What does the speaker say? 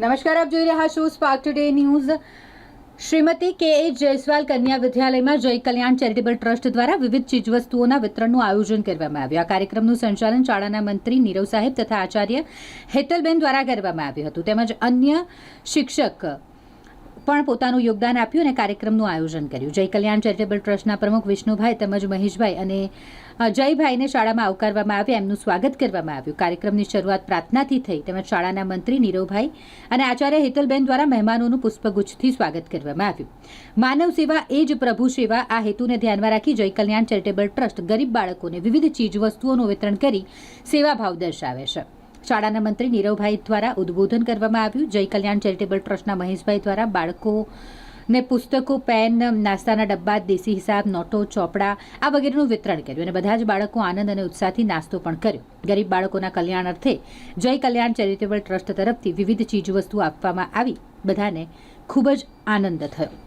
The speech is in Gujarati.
નમસ્કાર, આપ જોઈ રહ્યા છો સ્પાર્ક ટુડે ન્યૂઝ શ્રીમતી કે. એ. જયસ્વાલ કન્યા વિદ્યાલયમાં જય કલ્યાણ ચેરિટેબલ ટ્રસ્ટ દ્વારા વિવિધ ચીજવસ્તુઓના વિતરણનું આયોજન કરવામાં આવ્યું. આ કાર્યક્રમનું સંચાલન શાળાના મંત્રી નીરવ સાહેબ તથા આચાર્ય હેતલબેન દ્વારા કરવામાં આવ્યું હતું. તેમજ અન્ય શિક્ષક પણ પોતાનું યોગદાન આપ્યું અને કાર્યક્રમનું આયોજન કર્યું. જય કલ્યાણ ચેરિટેબલ ટ્રસ્ટના પ્રમુખ વિષ્ણુભાઈ તેમજ મહેશભાઈ અને જયભાઈને શાળામાં આવકારવામાં આવ્યા. એમનું સ્વાગત કરવામાં આવ્યું. કાર્યક્રમની શરૂઆત પ્રાર્થનાથી થઈ. તેમજ શાળાના મંત્રી નીરવભાઈ અને આચાર્ય હેતલબેન દ્વારા મહેમાનોનું પુષ્પગુચ્છથી સ્વાગત કરવામાં આવ્યું. માનવ સેવા એ જ પ્રભુ સેવા. આ હેતુને ધ્યાનમાં રાખી જય કલ્યાણ ચેરિટેબલ ટ્રસ્ટ ગરીબ બાળકોને વિવિધ ચીજવસ્તુઓનું વિતરણ કરી સેવાભાવ દર્શાવે છે. શાળાના મંત્રી નીરવભાઈ દ્વારા ઉદ્બોધન કરવામાં આવ્યું. જય કલ્યાણ ચેરિટેબલ ટ્રસ્ટના મહેશભાઈ દ્વારા બાળકો ને પુસ્તકો, પેન, નાસ્તાના ડબ્બા, દેશી હિસાબ, નોટો, ચોપડા આ વગેરેનું વિતરણ કર્યું અને બધા જ બાળકો આનંદ અને ઉત્સાહથી નાસ્તો પણ કર્યો. ગરીબ બાળકોના કલ્યાણ અર્થે જય કલ્યાણ ચેરિટેબલ ટ્રસ્ટ તરફથી વિવિધ ચીજવસ્તુઓ આપવામાં આવી. બધાને ખૂબ જ આનંદ થયો.